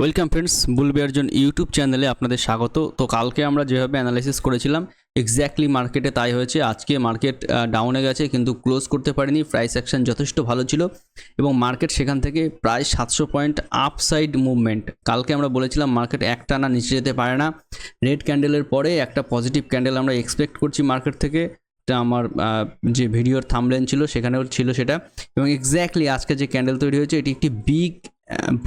Welcome friends বুলবি অর্জন YouTube চ্যানেলে আপনাদের স্বাগত। তো কালকে আমরা যেভাবে অ্যানালাইসিস করেছিলাম এক্স্যাক্টলি মার্কেটে তাই হয়েছে। আজকে মার্কেট ডাউনে গেছে, কিন্তু ক্লোজ করতে পারেনি। প্রাইস অ্যাকশন যথেষ্ট ভালো ছিল এবং মার্কেট সেখান থেকে প্রায় সাতশো পয়েন্ট আপসাইড মুভমেন্ট কালকে আমরা বলেছিলাম মার্কেট একটা না নিচে যেতে পারে না। রেড ক্যান্ডেলের পরে একটা পজিটিভ ক্যান্ডেল আমরা এক্সপেক্ট করছি মার্কেট থেকে। আমার যে ভিডিওর থামলেন ছিল, সেখানেও ছিল সেটা। এবং এক্স্যাক্টলি আজকে যে ক্যান্ডেল তৈরি হয়েছে, এটি একটি big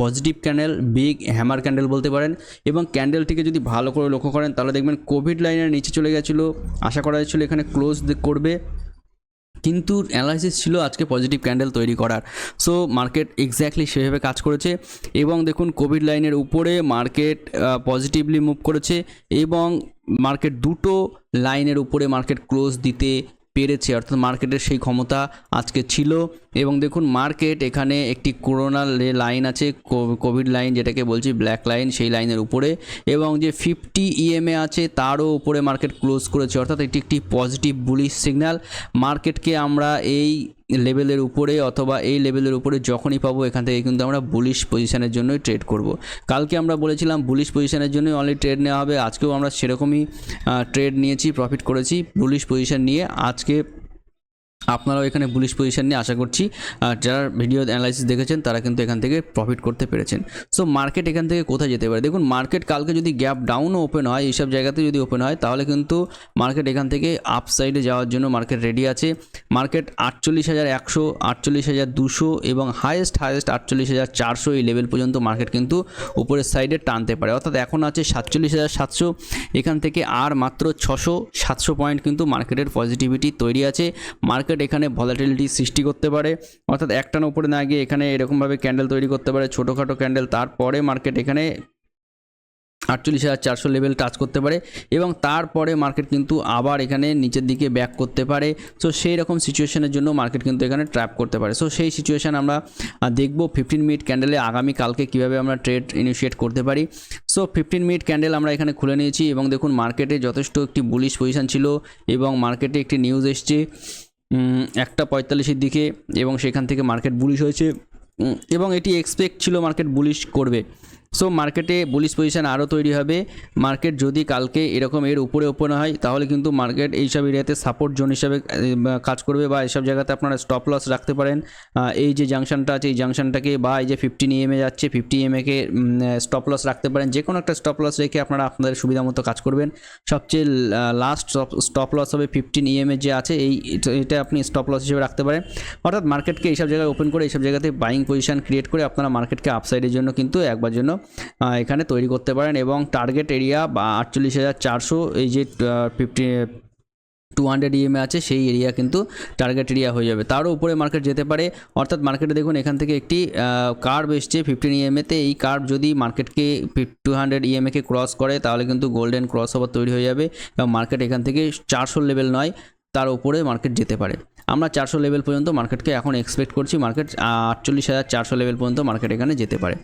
positive candle big hammer candle বলতে পারেন, এবং ক্যান্ডেলটিকে যদি ভালো করে লক্ষ্য করেন, তাহলে দেখবেন কোভিড লাইনের নিচে চলে গেছিল। আশা করা যাচ্ছিল এখানে ক্লোজ করবে। কিন্তু অ্যানালাইসিস ছিল আজকে পজিটিভ ক্যান্ডেল তৈরি করার। সো মার্কেট এক্স্যাক্টলি সেভাবে কাজ করেছে, এবং দেখুন কোভিড লাইনের উপরে মার্কেট পজিটিভলি মুভ করেছে, এবং মার্কেট দুটো লাইনের উপরে মার্কেট ক্লোজ দিতে পেরেছে, অর্থাৎ মার্কেটের সেই ক্ষমতা আজকে ছিল। এবং দেখুন মার্কেট এখানে একটি করোনা লাইন আছে কোভিড লাইন যেটাকে বলছি ব্ল্যাক লাইন সেই লাইনের উপরে এবং যে ফিফটি ইএমএ আছে তারও উপরে মার্কেট ক্লোজ করেছে। অর্থাৎ এটি একটি পজিটিভ বুলিশ সিগন্যাল মার্কেটকে আমরা এই লেভেলের উপরে অথবা এই লেভেলের উপরে যখনই পাবো, এখান থেকে কিন্তু আমরা বুলিশ পজিশনের জন্যই ট্রেড করব। কালকে আমরা বলেছিলাম বুলিশ পজিশনের জন্যই অনলি ট্রেড নেওয়া হবে। আজকেও আমরা সেরকমই ট্রেড নিয়েছি প্রফিট করেছি। বুলিশ পজিশন নিয়ে আজকে আপনারাও এখানে বুলিশ পজিশন নিয়ে আশা করছি যারা ভিডিও অ্যানালাইসিস দেখেছেন, তারা কিন্তু এখান থেকে প্রফিট করতে পেরেছেন। সো মার্কেট এখান থেকে কোথায় যেতে পারে? দেখুন মার্কেট কালকে যদি গ্যাপ ডাউনও ওপেন হয়, এইসব জায়গাতে যদি ওপেন হয়, তাহলে কিন্তু মার্কেট এখান থেকে আপ সাইডে যাওয়ার জন্য মার্কেট রেডি আছে। মার্কেট আটচল্লিশ হাজার একশো, আটচল্লিশ হাজার দুশো এবং হায়েস্ট হায়েস্ট আটচল্লিশ হাজার চারশো এই লেভেল পর্যন্ত মার্কেট কিন্তু উপরের সাইডে টানতে পারে। অর্থাৎ এখন আছে সাতচল্লিশ হাজার সাতশো, এখান থেকে আর মাত্র ছশো, সাতশো পয়েন্ট কিন্তু মার্কেটের পজিটিভিটি তৈরি আছে। মার্কেট এখানে ভলাটিলিটি সৃষ্টি করতে পারে। অর্থাৎ একটানা উপরে না গিয়ে এখানে এরকমভাবে ক্যান্ডেল তৈরি করতে পারে, ছোটোখাটো ক্যান্ডেল তারপরে মার্কেট এখানে আটচল্লিশ হাজার চারশো লেভেল টাচ করতে পারে এবং তারপরে মার্কেট কিন্তু আবার এখানে নিচের দিকে ব্যাক করতে পারে। সো সেই রকম সিচুয়েশনের জন্য মার্কেট কিন্তু এখানে ট্র্যাপ করতে পারে। সো সেই সিচুয়েশান আমরা দেখব ফিফটিন মিনিট ক্যান্ডেলে আগামী কালকে কীভাবে আমরা ট্রেড ইনিশিয়েট করতে পারি। সো ফিফটিন মিনিট ক্যান্ডেল আমরা এখানে খুলে নিয়েছি এবং দেখুন মার্কেটে যথেষ্ট একটি বুলিশ পজিশন ছিল এবং মার্কেটে একটি নিউজ এসছে। একটা পঁয়তাল্লিশের দিকে এবং সেখান থেকে মার্কেট বুলিশ হয়েছে। এবং এটি এক্সপেক্ট ছিল মার্কেট বুলিশ করবে। সো মার্কেটে বুলিশ পজিশন আরও তৈরি হবে। মার্কেট যদি কালকে এরকম এর উপরে ওপেন হয়, তাহলে কিন্তু মার্কেট এইসব এরিয়াতে সাপোর্ট জোন হিসাবে কাজ করবে বা এইসব জায়গাতে আপনারা স্টপ লস রাখতে পারেন। এই যে জাংশনটা আছে, এই জাংশনটাকে বা এই যে ফিফটিন ইএমএ যাচ্ছে ফিফটি ইএমএকে স্টপ লস রাখতে পারেন। যে কোনো একটা স্টপ লস রেখে আপনারা আপনাদের সুবিধা মতো কাজ করবেন। সবচেয়ে লাস্ট স্টপ লস হবে ফিফটিন ইএমএ যে আছে, এই, এটা- আপনি স্টপ লস হিসেবে রাখতে পারেন। অর্থাৎ মার্কেটকে এইসব জায়গায় ওপেন করে এইসব জায়গাতে বাইং পজিশন ক্রিয়েট করে আপনারা মার্কেটকে আপসাইডের জন্য কিন্তু একবার জন্য এখানে তৈরি করতে পারেন এবং টার্গেট এরিয়া বা আটচল্লিশ হাজার চারশো, এই যে ফিফটি টু হান্ড্রেড ইএমএ আছে, সেই এরিয়া কিন্তু টার্গেট এরিয়া হয়ে যাবে। তারও উপরে মার্কেট যেতে পারে। অর্থাৎ মার্কেটে দেখুন, এখান থেকে একটি কার্ভ এসছে ফিফটিন ইএমএতে এই কার্ভ যদি মার্কেটকে টু হান্ড্রেড ইএমএকে ক্রস করে, তাহলে কিন্তু গোল্ডেন ক্রস ওভার তৈরি হয়ে যাবে এবং মার্কেট এখান থেকে চারশো লেভেল নয়, তার উপরে মার্কেট যেতে পারে। আমরা চারশো লেভেল পর্যন্ত মার্কেটকে এখন এক্সপেক্ট করছি। মার্কেট আটচল্লিশ হাজার চারশো লেভেল পর্যন্ত মার্কেট এখানে যেতে পারে।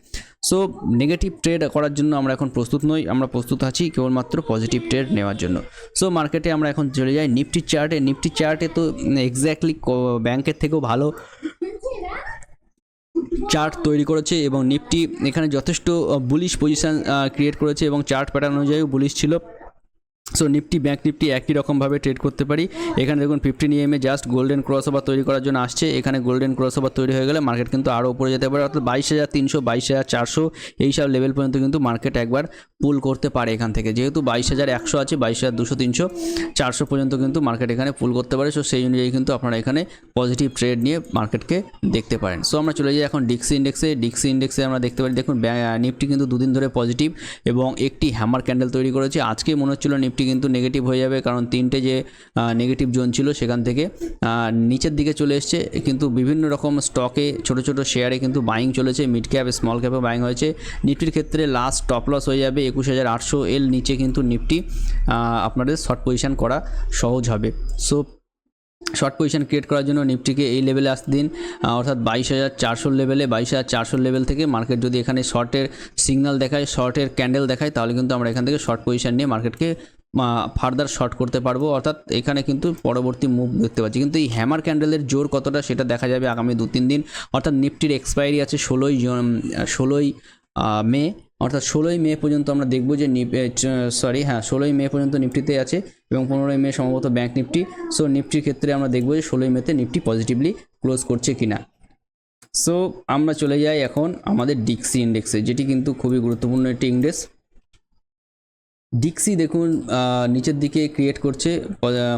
সো নেগেটিভ ট্রেড করার জন্য আমরা এখন প্রস্তুত নই। আমরা প্রস্তুত আছি কেবলমাত্র পজিটিভ ট্রেড নেওয়ার জন্য। সো মার্কেটে আমরা এখন চলে যাই নিফটি চার্টে নিফটি চার্টে তো এক্স্যাক্টলি ব্যাংকের থেকেও ভালো চার্ট তৈরি করেছে এবং নিফটি এখানে যথেষ্ট বুলিশ পজিশন ক্রিয়েট করেছে এবং চার্ট প্যাটার্ন অনুযায়ী বুলিশ ছিল। সো নিফটি ব্যাঙ্ক নিফটি একই রকমভাবে ট্রেড করতে পারি। এখানে দেখুন fifteen EMA just golden crossover তৈরি করার জন্য আসছে। এখানে গোল্ডেন ক্রস ওভার তৈরি হয়ে গেলে মার্কেট কিন্তু আরও উপরে যেতে পারে। অর্থাৎ বাইশ হাজার তিনশো, বাইশ হাজার চারশো এইসব লেভেল পর্যন্ত কিন্তু মার্কেট একবার পুল করতে পারে এখান থেকে। যেহেতু বাইশ হাজার একশো আছে, বাইশ হাজার দুশো তিনশো, চারশো পর্যন্ত কিন্তু মার্কেট এখানে পুল করতে পারে। সো সেই অনুযায়ী কিন্তু আপনারা এখানে পজিটিভ ট্রেড নিয়ে মার্কেটকে দেখতে পারেন। সো আমরা চলে যাই এখন ডিক্সি ইন্ডেক্সে ডিক্সি ইন্ডেক্সে আমরা দেখতে পারি, দেখুন নিফটি কিন্তু দুদিন ধরে পজিটিভ এবং একটি হ্যামার ক্যান্ডেল তৈরি করেছে। আজকে মনে হচ্ছিল নিফটি কিন্তু নেগেটিভ হয়ে যাবে, কারণ তিনটে যে নেগেটিভ জোন ছিল সেখান থেকে নিচের দিকে চলে এসছে। কিন্তু বিভিন্ন রকম স্টকে ছোট ছোট শেয়ারে কিন্তু বাইং চলেছে মিড ক্যাপ স্মল ক্যাপে বাইং হয়েছে। নিফটির ক্ষেত্রে লাস্ট টপ লস হয়ে যাবে একুশ হাজার আটশো এল নিচে কিন্তু নিফটি আপনাদের শর্ট পজিশন করা সহজ হবে। সো শর্ট পজিশন ক্রিয়েট করার জন্য নিফটিকে এই লেভেলে আসতে দিন অর্থাৎ বাইশ হাজার চারশোর লেভেলে বাইশ হাজার চারশোর লেভেল থেকে মার্কেট যদি এখানে শর্টের সিগন্যাল দেখায় শর্টের ক্যান্ডেল দেখায়, তাহলে কিন্তু আমরা এখান থেকে শর্ট পজিশন নিয়ে মার্কেটকে ফার্দার শর্ট করতে পারব। অর্থাৎ এখানে কিন্তু পরবর্তী মুভ দেখতে পাচ্ছি। কিন্তু এই হ্যামার ক্যান্ডেলের জোর কতটা সেটা দেখা যাবে আগামী দু তিন দিন। অর্থাৎ নিফটির এক্সপায়ারি আছে ষোলোই ষোলোই মে। অর্থাৎ ষোলোই মে পর্যন্ত আমরা দেখব যে সরি হ্যাঁ ষোলোই মে পর্যন্ত নিফটিতে আছে এবং পনেরোই মে সম্ভবত ব্যাঙ্ক নিফটি সো নিফটির ক্ষেত্রে আমরা দেখব যে ষোলোই মেতে নিফটি পজিটিভলি ক্লোজ করছে কিনা। সো আমরা চলে যাই এখন আমাদের ডিক্সি ইন্ডেক্সে যেটি কিন্তু খুবই গুরুত্বপূর্ণ একটি ইন্ডেক্স ডিক্সি দেখুন নিচের দিকে ক্রিয়েট করছে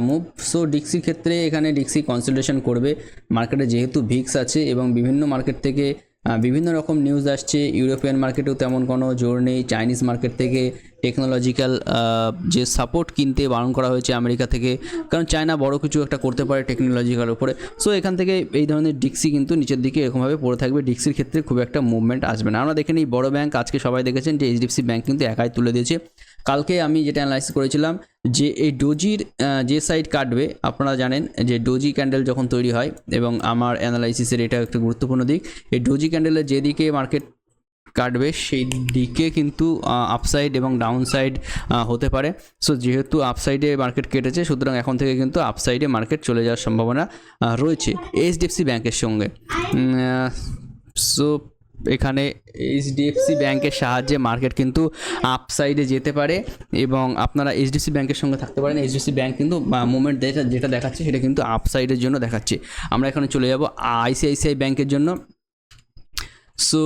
মুভ সো ডিক্সির ক্ষেত্রে এখানে ডিক্সি কনসিডারেশন করবে। মার্কেটে যেহেতু ভিক্স আছে এবং বিভিন্ন মার্কেট থেকে বিভিন্ন রকম নিউজ আসছে। ইউরোপিয়ান মার্কেটেও তেমন কোনো জোর নেই। চাইনিজ মার্কেট থেকে টেকনোলজিক্যাল যে সাপোর্ট কিনতে বারণ করা হয়েছে আমেরিকা থেকে, কারণ চায়না বড় কিছু একটা করতে পারে টেকনোলজিক্যাল উপরে। সো এখান থেকে এই ধরনের ডিক্সি কিন্তু নিচের দিকে এরকমভাবে পড়ে থাকবে। ডিক্সির ক্ষেত্রে খুব একটা মুভমেন্ট আসবে না। আমরা দেখে নিই, বড় ব্যাংক আজকে সবাই দেখেছেন যে এইচডিএফসি ব্যাংক কিন্তু একাই তুলে দিয়েছে। কালকে আমি যেটা অ্যানালাইসিস করেছিলাম যে এই ডোজির যে সাইড কাটবে, আপনারা জানেন যে ডোজি ক্যান্ডেল যখন তৈরি হয় এবং আমার অ্যানালাইসিসের এটা একটা গুরুত্বপূর্ণ দিক, এই ডোজি ক্যান্ডেলের যেদিকে মার্কেট কাটবে সেই দিকে কিন্তু আপসাইড এবং ডাউন সাইড হতে পারে। সো যেহেতু আপসাইডে মার্কেট কেটেছে, সুতরাং এখন থেকে কিন্তু আপসাইডে মার্কেট চলে যাওয়ার সম্ভাবনা রয়েছে। এইচডিএফসি ব্যাংকের সঙ্গে। সো এখানে এইচডিএফসি ব্যাংকের সাহায্যে মার্কেট কিন্তু আপসাইডে যেতে পারে এবং আপনারা এইচডিএফসি ব্যাংকের সঙ্গে থাকতে পারেন। এইচডিএফসি ব্যাংক কিন্তু মুভমেন্ট যেটা যেটা দেখাচ্ছে সেটা কিন্তু আপসাইডের জন্য দেখাচ্ছে। আমরা এখানে চলে যাব আইসিআইসিআই ব্যাংকের জন্য। সো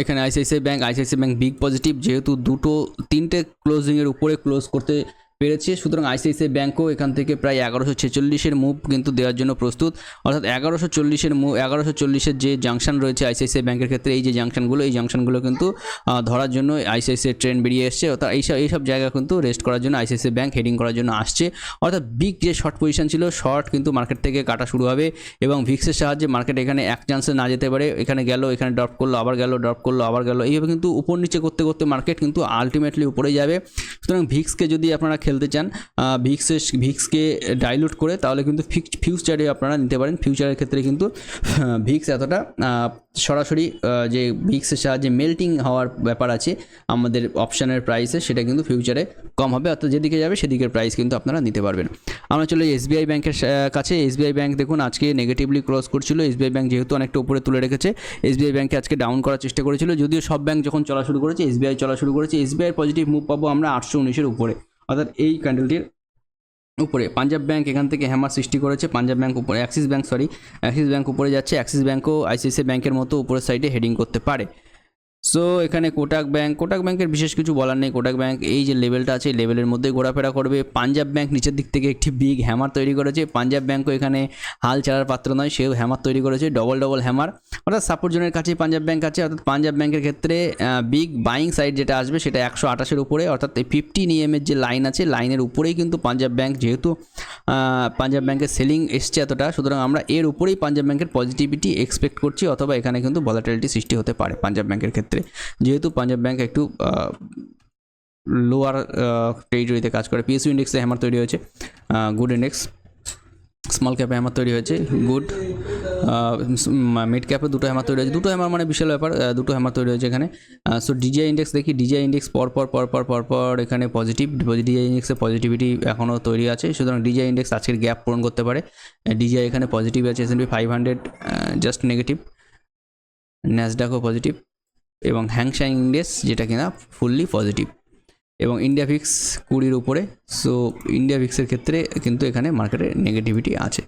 এখানে ICICI bank ICICI bank big positive যেহেতু দুটো, তিনটে ক্লোজিংয়ের উপরে ক্লোজ করতে পেরেছে। সুতরাং আইসিআইসিআই ব্যাঙ্কও এখান থেকে প্রায় এগারোশো ছেচল্লিশের মুভ কিন্তু দেওয়ার জন্য প্রস্তুত। অর্থাৎ এগারোশো চল্লিশের মুভ, এগারোশো চল্লিশের যে জাংশন রয়েছে আইসিআইসিআই ব্যাংকের ক্ষেত্রে, এই যে জাংশনগুলো, এই জাংশনগুলো কিন্তু ধরার জন্য আইসিআইসিআই ট্রেন বেরিয়ে এসছে। অর্থাৎ এইসব এইসব জায়গা কিন্তু রেস্ট করার জন্য আইসিআইসিআই ব্যাঙ্ক হেডিং করার জন্য আসছে। অর্থাৎ বিগ যে শর্ট পজিশন ছিল, শর্ট কিন্তু মার্কেট থেকে কাটা শুরু হবে এবং ভিক্সের সাহায্যে মার্কেট এখানে এক চান্সে না যেতে পারে। এখানে গেল, এখানে ড্রপ করল, আবার গেল, ড্রপ করল, আবার গেল। এইভাবে কিন্তু উপর নিচে করতে করতে মার্কেট কিন্তু আলটিমেটলি উপরে যাবে। সুতরাং ভিক্সকে যদি আপনারা খেলতে চান ভিক্সের ভিক্সকে ডাইলুট করে, তাহলে কিন্তু ফিউচারে আপনারা নিতে পারেন। ফিউচারের ক্ষেত্রে কিন্তু ভিক্স এতটা সরাসরি যে ভিক্সের সাহায্যে মেল্টিং হওয়ার ব্যাপার আছে, আমাদের অপশানের প্রাইসে সেটা কিন্তু ফিউচারে কম হবে। অর্থাৎ যেদিকে যাবে, সেদিকের প্রাইস কিন্তু আপনারা নিতে পারবেন। আমরা চলে এসবিআই ব্যাংকের কাছে। এসবিআই ব্যাংক দেখুন, আজকে নেগেটিভলি ক্রস করছিল। এসবিআই ব্যাংক যেহেতু অনেকটা উপরে তুলে রেখেছে এসবিআই ব্যাংকে আজকে ডাউন করার চেষ্টা করেছিল। যদিও সব ব্যাংক যখন চলা শুরু করেছে এসবিআই চলা শুরু করেছে এসবিআই পজিটিভ মুভ পাবো আমরা আটশো উনিশের উপরে। অর্থাৎ এই ক্যান্ডেলটির উপরে পাঞ্জাব ব্যাঙ্ক এখান থেকে হ্যামার সৃষ্টি করেছে। পাঞ্জাব ব্যাংক উপরে Axis bank sorry Axis bank উপরে যাচ্ছে। অ্যাক্সিস ব্যাংকও আইসিআইসিআই ব্যাংকের মতো উপরের সাইডে হেডিং করতে পারে। সো এখানে কোটাক ব্যাংক কোটাক ব্যাংকের বিশেষ কিছু বলার নেই। কোটাক ব্যাংক এই যে লেভেলটা আছে লেভেলের মধ্যে ঘোরাফেরা করবে। পাঞ্জাব ব্যাংক নিচের দিক থেকে একটি বিগ হ্যামার তৈরি করেছে। পাঞ্জাব ব্যাংকও এখানে হাল ছাড়ার পাত্র নয়, সেও হ্যামার তৈরি করেছে ডবল ডবল হ্যামার অর্থাৎ সাপোর্ট জোনের কাছেই পাঞ্জাব ব্যাংক আছে। অর্থাৎ পাঞ্জাব ব্যাংকের ক্ষেত্রে বিগ বাইং সাইড যেটা আসবে, সেটা একশো আঠাশের উপরে। অর্থাৎ এই ফিফটি নিএমের যে লাইন আছে লাইনের উপরেই কিন্তু পাঞ্জাব ব্যাংক যেহেতু পাঞ্জাব ব্যাংকের সেলিং এসছে এতটা। সুতরাং আমরা এর উপরেই পাঞ্জাব ব্যাংকের পজিটিভিটি এক্সপেক্ট করছি, অথবা এখানে কিন্তু ভলাটিলিটি সৃষ্টি হতে পারে পাঞ্জাব ব্যাংকের ক্ষেত্রে। যেহেতু পাঞ্জাব ব্যাংক একটু লোয়ার টেরিটরিতে কাজ করে। পিএসইউ ইন্ডেক্সে হ্যামার তৈরি হয়েছে। গুড ইন্ডেক্স স্মল ক্যাপে হ্যামার তৈরি হয়েছে। গুড মিড ক্যাপে দুটো হ্যামার তৈরি হয়েছে। দুটো হ্যামার মানে বিশাল ব্যাপার দুটো হ্যামার তৈরি হয়েছে এখানে। সো ডিজিআই ইন্ডেক্স দেখি। ডিজিআই ইন্ডেক্স পর পর পর পর পর পর এখানে পজিটিভ ডিজিআই ইন্ডেক্সে পজিটিভিটি এখনও তৈরি আছে। সুতরাং ডিজিআই ইন্ডেক্স আজকের গ্যাপ পূরণ করতে পারে। ডিজিআই এখানে পজিটিভ আছে। S five hundred just negative ন্যাসডাকও positive এবং হ্যাংশাং ইন্ডেক্স যেটা কিনা ফুললি পজিটিভ এবং ইন্ডিয়া ভিক্স কুড়ির উপরে। সো ইন্ডিয়া ভিক্সের ক্ষেত্রে কিন্তু এখানে মার্কেটে নেগেটিভিটি আছে।